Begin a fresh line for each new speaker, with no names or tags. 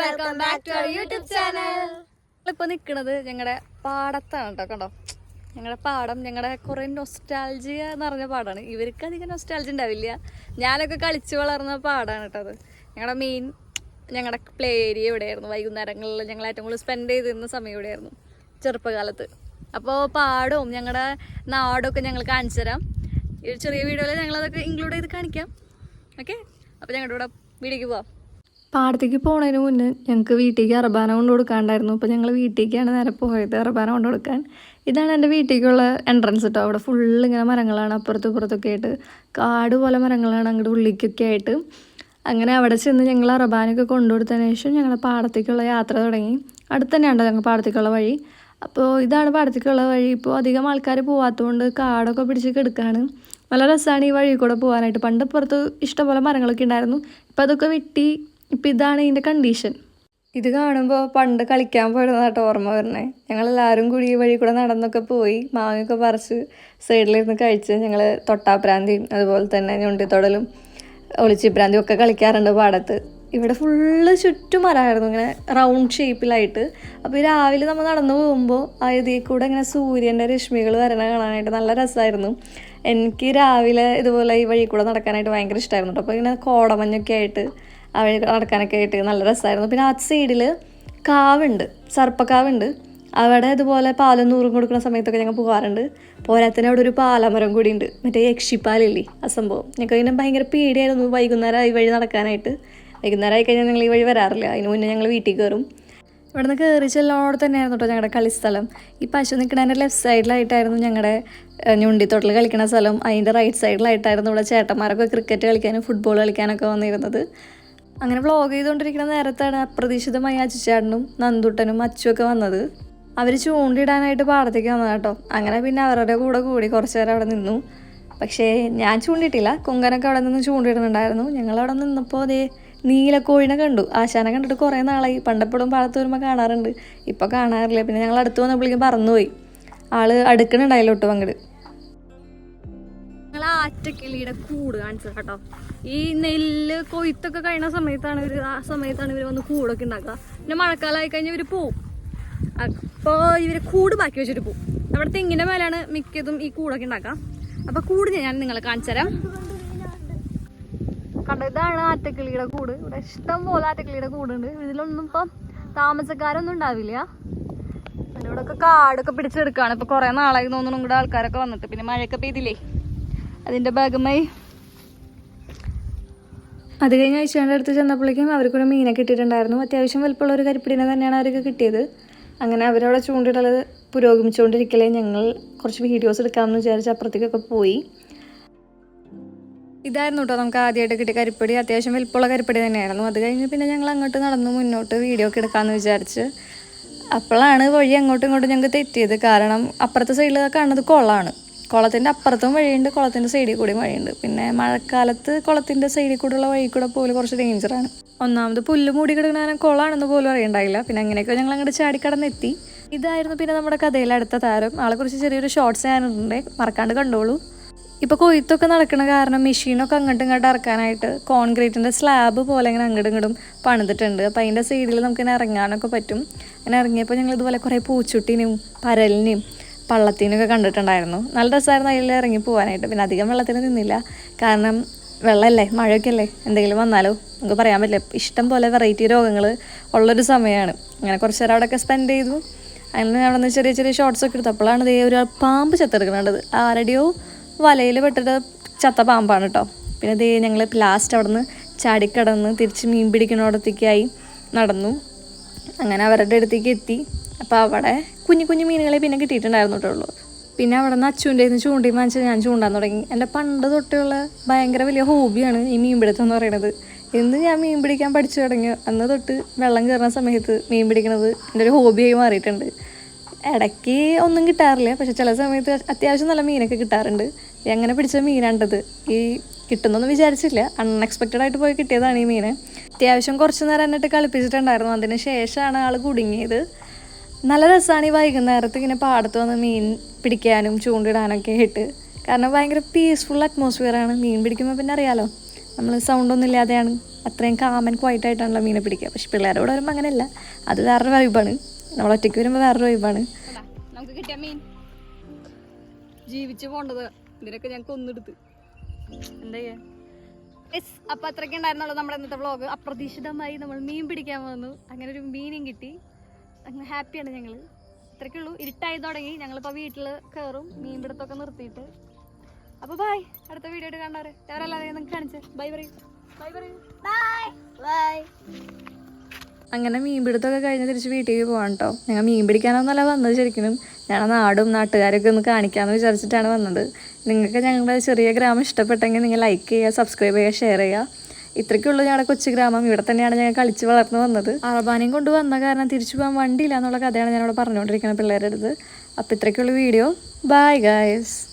Welcome back to YouTube channel
ഇപ്പൊ നിക്കണത് ഞങ്ങളുടെ പാടത്താണ് കേട്ടോ. കണ്ടോ ഞങ്ങളുടെ പാടം ഞങ്ങളുടെ കുറെ നൊസ്റ്റാൾജിയ എന്ന് പറഞ്ഞ പാടാണ്. ഇവർക്ക് അധികം നൊസ്റ്റാൾജി ഉണ്ടാവില്ല. ഞാനൊക്കെ കളിച്ചു വളർന്ന പാടാണ് കേട്ടോ അത്. ഞങ്ങളുടെ മെയിൻ ഞങ്ങളുടെ പ്ലേ ഏരിയ ഇവിടെയായിരുന്നു. വൈകുന്നേരങ്ങളിൽ ഞങ്ങൾ ഏറ്റവും കൂടുതൽ സ്പെൻഡ് ചെയ്തിരുന്ന സമയം ഇവിടെയായിരുന്നു. ചെറുപ്പകാലത്ത്. അപ്പോൾ പാടവും ഞങ്ങളുടെ നാടൊക്കെ ഞങ്ങൾ കാണിച്ചു തരാം. ഈ ഒരു ചെറിയ വീഡിയോയിൽ ഞങ്ങളതൊക്കെ ഇൻക്ലൂഡ് ചെയ്ത് കാണിക്കാം. ഓക്കെ അപ്പോൾ ഞങ്ങളുടെ കൂടെ വീടേക്ക് പോവാം. പാടത്തേക്ക് പോണതിന് മുന്നേ ഞങ്ങൾക്ക് വീട്ടിലേക്ക് അറബാന കൊണ്ട് കൊടുക്കാണ്ടായിരുന്നു. അപ്പോൾ ഞങ്ങൾ വീട്ടിലേക്കാണ് നേരെ പോയത് അറബാന കൊണ്ട് കൊടുക്കാൻ. ഇതാണ് എന്റെ വീട്ടിലേക്കുള്ള എൻട്രൻസ് കേട്ടോ അവിടെ ഫുള്ള് ഇങ്ങനെ മരങ്ങളാണ് അപ്പുറത്തും ഇപ്പുറത്തൊക്കെ ആയിട്ട്. കാട് പോലെ മരങ്ങളാണ് അങ്ങോട്ട് ഉള്ളിക്കൊക്കെ ആയിട്ട്. അങ്ങനെ അവിടെ ചെന്ന് ഞങ്ങൾ അറബാനൊക്കെ കൊണ്ടുകൊടുത്തതിന് ശേഷം ഞങ്ങൾ പാടത്തേക്കുള്ള യാത്ര തുടങ്ങി. അടുത്ത് തന്നെയാണ് ഞങ്ങൾ പാടത്തേക്കുള്ള വഴി? അപ്പോൾ ഇതാണ് പാടത്തേക്കുള്ള വഴി. ഇപ്പോൾ അധികം ആൾക്കാർ പോവാത്തതുകൊണ്ട് കാടൊക്കെ പിടിച്ച് കിടക്കാണ്. നല്ല രസമാണ് ഈ വഴി കൂടെ പോകാനായിട്ട് പണ്ട് പുറത്ത് ഇഷ്ടംപോലെ മരങ്ങളൊക്കെ ഉണ്ടായിരുന്നു. ഇപ്പം അതൊക്കെ വെട്ടി ഇപ്പം ഇതാണ് ഇതിന്റെ കണ്ടീഷൻ ഇത് കാണുമ്പോൾ പണ്ട് കളിക്കാൻ പോയിരുന്നതായിട്ട് ഓർമ്മ വരണേ. ഞങ്ങളെല്ലാവരും കൂടി ഈ വഴി കൂടെ നടന്നൊക്കെ പോയി മാങ്ങയൊക്കെ പറിച്ച് സൈഡിലിരുന്ന് കഴിച്ച് ഞങ്ങൾ തൊട്ടാപ്രാന്തിയും അതുപോലെ തന്നെ ഞൊണ്ടിത്തൊടലും ഒളിച്ചിപ്രാന്തിയും ഒക്കെ കളിക്കാറുണ്ട് പാടത്ത്. ഇവിടെ ഫുള്ള് ചുറ്റും മരമായിരുന്നു ഇങ്ങനെ റൗണ്ട് ഷേപ്പിലായിട്ട് അപ്പോൾ ഈ രാവിലെ നമ്മൾ നടന്നു പോകുമ്പോൾ ആ ഇതിൽ കൂടെ ഇങ്ങനെ സൂര്യന്റെ രശ്മികൾ വരണ കാണാനായിട്ട് നല്ല രസമായിരുന്നു. എനിക്ക് രാവിലെ ഇതുപോലെ ഈ വഴി കൂടെ നടക്കാനായിട്ട് ഭയങ്കര ഇഷ്ടമായിരുന്നു അപ്പോൾ ഇങ്ങനെ കോടമഞ്ഞൊക്കെ ആയിട്ട് വഴി നടക്കാനൊക്കെ ആയിട്ട് നല്ല രസമായിരുന്നു. പിന്നെ ആ സൈഡിൽ കാവുണ്ട് സർപ്പക്കാവുണ്ട്. അവിടെ ഇതുപോലെ പാലും നൂറും കൊടുക്കുന്ന സമയത്തൊക്കെ ഞങ്ങൾ പോകാറുണ്ട്. പോരാത്തിന് അവിടെ ഒരു പാലമരം കൂടി ഉണ്ട് മറ്റേ യക്ഷിപ്പാലില്ലേ ആ സംഭവം. ഞങ്ങൾക്ക് അതിനെ ഭയങ്കര പേടിയായിരുന്നു വൈകുന്നേരം ഈ വഴി നടക്കാനായിട്ട്. വൈകുന്നേരം ആയി കഴിഞ്ഞാൽ ഞങ്ങൾ ഈ വഴി വരാറില്ല. അതിന് മുന്നേ ഞങ്ങൾ വീട്ടിൽ കയറും. ഇവിടെ നിന്ന് കയറി ചെല്ലോടെ തന്നെയായിരുന്നു കേട്ടോ ഞങ്ങളുടെ കളിസ്ഥലം ഈ പശു നിൽക്കുന്നതിന്റെ ലെഫ്റ്റ് സൈഡിലായിട്ടായിരുന്നു ഞങ്ങളുടെ ഞുണ്ടിത്തോട്ടിൽ കളിക്കുന്ന സ്ഥലം. അതിന്റെ റൈറ്റ് സൈഡിലായിട്ടായിരുന്നു ഇവിടെ ചേട്ടന്മാരൊക്കെ ക്രിക്കറ്റ് കളിക്കാനും ഫുട്ബോൾ കളിക്കാനൊക്കെ വന്നിരുന്നത്. അങ്ങനെ വ്ളോഗ് ചെയ്തുകൊണ്ടിരിക്കുന്ന നേരത്താണ് അപ്രതീക്ഷിതമായി അച്ചുചേട്ടനും നന്ദുട്ടനും അച്ചുവൊക്കെ വന്നത്. അവർ ചൂണ്ടിടാനായിട്ട് പാടത്തേക്ക് വന്നത് കേട്ടോ. അങ്ങനെ പിന്നെ അവരുടെ കൂടെ കൂടി കുറച്ച് നേരം അവിടെ നിന്നു. പക്ഷേ ഞാൻ ചൂണ്ടിട്ടില്ല കൊങ്കനൊക്കെ അവിടെ നിന്ന് ചൂണ്ടിടുന്നുണ്ടായിരുന്നു ഞങ്ങൾ അവിടെ നിന്നപ്പോൾ അതേ നീലക്കോഴിനെ കണ്ടു. ആശാനെ കണ്ടിട്ട് കുറേ നാളായി. പണ്ടെപ്പോഴും പാടത്ത് വരുമ്പോൾ കാണാറുണ്ട്. ഇപ്പോൾ കാണാറില്ല. പിന്നെ ഞങ്ങൾ അടുത്ത് വന്നപ്പോഴേക്കും പറന്നുപോയി. ആൾ അടുക്കണുണ്ടായില്ല ഒട്ടും ഞങ്ങൾ ആറ്റക്കിളിയുടെ കൂട് കാണിച്ചത് കേട്ടോ. ഈ നെല്ല് കൊയ്ത്തൊക്കെ കഴിയുന്ന സമയത്താണ് ഇവർ ആ സമയത്താണ് ഇവർ വന്ന് കൂടൊക്കെ ഉണ്ടാക്കുക പിന്നെ മഴക്കാലമായി കഴിഞ്ഞാൽ ഇവർ പോവും. അപ്പോൾ ഇവർ കൂട് ബാക്കി വെച്ചിട്ട് പോവും. നമ്മുടെ തെങ്ങിന്റെ മേലാണ് മിക്കതും ഈ കൂടൊക്കെ ഉണ്ടാക്കുക അപ്പോൾ കൂട് ഞാൻ നിങ്ങളെ കാണിച്ചുതരാം കണ്ടോ ഇതാണ് ആറ്റക്കിളിയുടെ കൂട്. ഇവിടെ ഇഷ്ടം പോലെ ആറ്റക്കിളിയുടെ കൂടുണ്ട്. ഇതിലൊന്നും ഇപ്പം താമസക്കാരൊന്നും ഉണ്ടാവില്ല. ഇവിടെ കാടൊക്കെ പിടിച്ചെടുക്കാണ്. ഇപ്പൊ കുറെ നാളായി തോന്നുന്നു ഇവിടെ ആൾക്കാരൊക്കെ വന്നിട്ട്. പിന്നെ മഴയൊക്കെ പെയ്തില്ലേ? അതിന്റെ ഭാഗമായി. അത് കഴിഞ്ഞ് അയച്ചാന്റെ അടുത്ത് ചെന്നപ്പോഴേക്കും അവർക്കൊരു മീനെ കിട്ടിയിട്ടുണ്ടായിരുന്നു. അത്യാവശ്യം വലുപ്പമുള്ള ഒരു കരിപ്പിടിനെ തന്നെയാണ് അവർക്ക് കിട്ടിയത്. അങ്ങനെ അവരവിടെ ചൂണ്ടിടൽ പുരോഗമിച്ചുകൊണ്ടിരിക്കലേ. ഞങ്ങൾ കുറച്ച് വീഡിയോസ് എടുക്കാമെന്ന് വിചാരിച്ച് അപ്പുറത്തേക്കൊക്കെ പോയി. ഇതായിരുന്നു കേട്ടോ നമുക്ക് ആദ്യമായിട്ട് കിട്ടിയ കരിപ്പടി. അത്യാവശ്യം വലുപ്പമുള്ള കരിപ്പടി തന്നെയായിരുന്നു. അത് കഴിഞ്ഞ് പിന്നെ ഞങ്ങൾ അങ്ങോട്ട് നടന്നു മുന്നോട്ട് വീഡിയോ ഒക്കെ എടുക്കാമെന്ന് വിചാരിച്ച്. അപ്പോഴാണ് വഴി അങ്ങോട്ടും ഇങ്ങോട്ടും ഞങ്ങൾക്ക് തെറ്റിയത്. കാരണം അപ്പുറത്തെ സൈഡിൽ കാണുന്നത് കുളമാണ് കുളത്തിന്റെ അപ്പുറത്തും വഴിയുണ്ട് കുളത്തിന്റെ സൈഡിൽ കൂടിയും വഴിയുണ്ട്. പിന്നെ മഴക്കാലത്ത് കുളത്തിന്റെ സൈഡിൽ കൂടെയുള്ള വഴി കൂടെ പോലും കുറച്ച് ഡേഞ്ചറാണ് ഒന്നാമത് പുല്ല് മൂടി കിടക്കുന്ന കുളമാണെന്ന് പോലും അറിയണ്ടായില്ല. പിന്നെ അങ്ങനെയൊക്കെ ഞങ്ങൾ അങ്ങോട്ട് ചാടിക്കടന്നെത്തി ഇതായിരുന്നു പിന്നെ നമ്മുടെ കഥയിലെ അടുത്ത താരം. ആളെ കുറിച്ച് ചെറിയൊരു ഷോർട്സ് ഞാനുണ്ട് മറക്കാണ്ട് കണ്ടോളൂ. ഇപ്പോൾ കൊയ്ത്തൊക്കെ നടക്കുന്ന കാരണം മെഷീനൊക്കെ അങ്ങോട്ടും ഇങ്ങോട്ടും ഇറക്കാനായിട്ട് കോൺക്രീറ്റിന്റെ സ്ലാബ് പോലെ ഇങ്ങനെ അങ്ങോട്ടും ഇങ്ങോട്ടും പണിതിട്ടുണ്ട്. അപ്പോൾ അതിന്റെ സൈഡിൽ നമുക്കിങ്ങനെ ഇറങ്ങാനൊക്കെ പറ്റും. അങ്ങനെ ഇറങ്ങിയപ്പോൾ ഞങ്ങൾ ഇതുപോലെ കുറേ പൂച്ചുട്ടിനെയും പരലിനെയും പള്ളത്തിനൊക്കെ കണ്ടിട്ടുണ്ടായിരുന്നു. നല്ല രസമായിരുന്നു അതിൽ ഇറങ്ങി പോകാനായിട്ട് പിന്നെ അധികം വെള്ളത്തിൽ നിന്നില്ല. കാരണം വെള്ളമല്ലേ മഴയൊക്കെ അല്ലേ എന്തെങ്കിലും വന്നാലോ? നമുക്ക് പറയാൻ പറ്റില്ല. ഇഷ്ടം പോലെ വെറൈറ്റി രോഗങ്ങൾ ഉള്ളൊരു സമയമാണ് അങ്ങനെ കുറച്ച് നേരം അവിടെയൊക്കെ സ്പെൻഡ് ചെയ്തു. അങ്ങനെ അവിടെ നിന്ന് ചെറിയ ചെറിയ ഷോർട്സ് ഒക്കെ എടുത്തു. അപ്പോഴാണ് ദേ ഒരു പാമ്പ് ചത്തെടുക്കുന്നുണ്ടത് ആരുടെയോ? വലയിൽ പെട്ടിട്ട് ചത്ത പാമ്പാണ് കേട്ടോ പിന്നെ ഇതേ ഞങ്ങൾ ലാസ്റ്റ് അവിടെ നിന്ന് ചാടിക്കടന്ന് തിരിച്ച് മീൻ പിടിക്കുന്നിടത്തേക്കായി നടന്നു. അങ്ങനെ അവരുടെ അടുത്തേക്ക് എത്തി. അപ്പോൾ അവിടെ കുഞ്ഞു കുഞ്ഞു മീനുകളെ പിന്നെ കിട്ടിയിട്ടുണ്ടായിരുന്നു കേട്ടുള്ളൂ പിന്നെ അവിടെ നിന്ന് അച്ചുവിന്റെ നിന്ന് ചൂണ്ടി വാങ്ങിച്ച് ഞാൻ ചൂണ്ടാൻ തുടങ്ങി. എന്റെ പണ്ട് തൊട്ടുള്ള ഭയങ്കര വലിയ ഹോബിയാണ് ഈ മീൻ പിടുത്തം എന്ന് പറയുന്നത് എന്ന് ഞാൻ മീൻ പിടിക്കാൻ പഠിച്ചു തുടങ്ങി. അന്ന് തൊട്ട് വെള്ളം കയറുന്ന സമയത്ത് മീൻ പിടിക്കുന്നത് എന്റെ ഒരു ഹോബിയായി മാറിയിട്ടുണ്ട്. ഇടയ്ക്ക് ഒന്നും കിട്ടാറില്ല. പക്ഷെ ചില സമയത്ത് അത്യാവശ്യം നല്ല മീനൊക്കെ കിട്ടാറുണ്ട്. എങ്ങനെ പിടിച്ച മീനാണ്ടത്. ഈ കിട്ടുന്നൊന്നും വിചാരിച്ചില്ല. അൺഎക്സ്പെക്റ്റഡ് ആയിട്ട് പോയി കിട്ടിയതാണ് ഈ മീന്. അത്യാവശ്യം കുറച്ച് നേരം എന്നിട്ട് കളിപ്പിച്ചിട്ടുണ്ടായിരുന്നു. അതിന് ശേഷമാണ് ആൾ കുടുങ്ങിയത്. നല്ല രസമാണ് ഈ വൈകുന്നേരത്ത് ഇങ്ങനെ പാടത്ത് വന്ന് മീൻ പിടിക്കാനും ചൂണ്ടിടാനൊക്കെ ആയിട്ട്. കാരണം ഭയങ്കര പീസ്ഫുൾ അറ്റ്മോസ്ഫിയർ ആണ് മീൻ പിടിക്കുമ്പോൾ പിന്നെ അറിയാലോ നമ്മൾ സൗണ്ടൊന്നും ഇല്ലാതെയാണ് അത്രയും കാമൻ ക്വൈറ്റ് ആയിട്ടാണല്ലോ മീനെ പിടിക്കുക. പക്ഷെ പിള്ളേരോട് വരുമ്പോൾ അങ്ങനെയല്ല അത് വേറൊരു വൈബാണ് നമ്മൾ ഒറ്റയ്ക്ക് വരുമ്പോൾ വേറൊരു വൈബാണ് നമുക്ക് കിട്ടിയ മീൻ. ജീവിച്ചു പോണ്ടത്. ഇതിനൊക്കെ ഞങ്ങൾക്ക് ഒന്നെടുത്ത് എന്താ യെസ് അപ്പൊ അത്രയ്ക്ക് ഉണ്ടായിരുന്നുള്ളൂ നമ്മുടെ ഇന്നത്തെ വ്ളോഗ് അപ്രതീക്ഷിതമായി നമ്മൾ മീൻ പിടിക്കാൻ വന്നു. അങ്ങനെ ഒരു മീനും കിട്ടി. ഹാപ്പിയാണ് ഞങ്ങൾ ഇത്രയ്ക്കേ ഉള്ളൂ. ഇരുട്ടായി തുടങ്ങി. ഞങ്ങളിപ്പോൾ വീട്ടിൽ കയറും മീൻ പിടുത്തമൊക്കെ നിർത്തിയിട്ട്. അപ്പോൾ ബൈ അടുത്ത വീഡിയോ ആയിട്ട് കാണാറ് വേറെല്ലാവരെയും നിങ്ങൾക്ക് കാണിച്ച്. ബൈ പറയും. ബൈ പറയും.
ബൈ ബൈ
അങ്ങനെ മീൻ പിടുത്തമൊക്കെ കഴിഞ്ഞ് തിരിച്ച് വീട്ടിലേക്ക് പോകാൻ കേട്ടോ ഞങ്ങൾ മീൻ പിടിക്കാനൊന്നല്ല വന്നത് ശരിക്കും. ഞാൻ നാടും നാട്ടുകാരൊക്കെ ഒന്ന് കാണിക്കാമെന്ന് വിചാരിച്ചിട്ടാണ് വന്നത്. നിങ്ങൾക്ക് ഞങ്ങളുടെ ചെറിയ ഗ്രാമം ഇഷ്ടപ്പെട്ടെങ്കിൽ നിങ്ങൾ ലൈക്ക് ചെയ്യുക സബ്സ്ക്രൈബ് ചെയ്യുക ഷെയർ ചെയ്യുക. ഇത്രയ്ക്കുള്ളൂ ഞങ്ങളുടെ കൊച്ചു ഗ്രാമം. ഇവിടെ തന്നെയാണ് ഞങ്ങൾ കളിച്ച് വളർന്നു വന്നത്. അറബാനയും കൊണ്ട് വന്ന കാരണം തിരിച്ചു പോകാൻ വണ്ടിയില്ല എന്നുള്ള കഥയാണ് ഞാനിവിടെ പറഞ്ഞുകൊണ്ടിരിക്കുന്നത് പിള്ളേരുടെ അടുത്ത്. അപ്പോൾ ഇത്രയ്ക്കുള്ള വീഡിയോ. Bye guys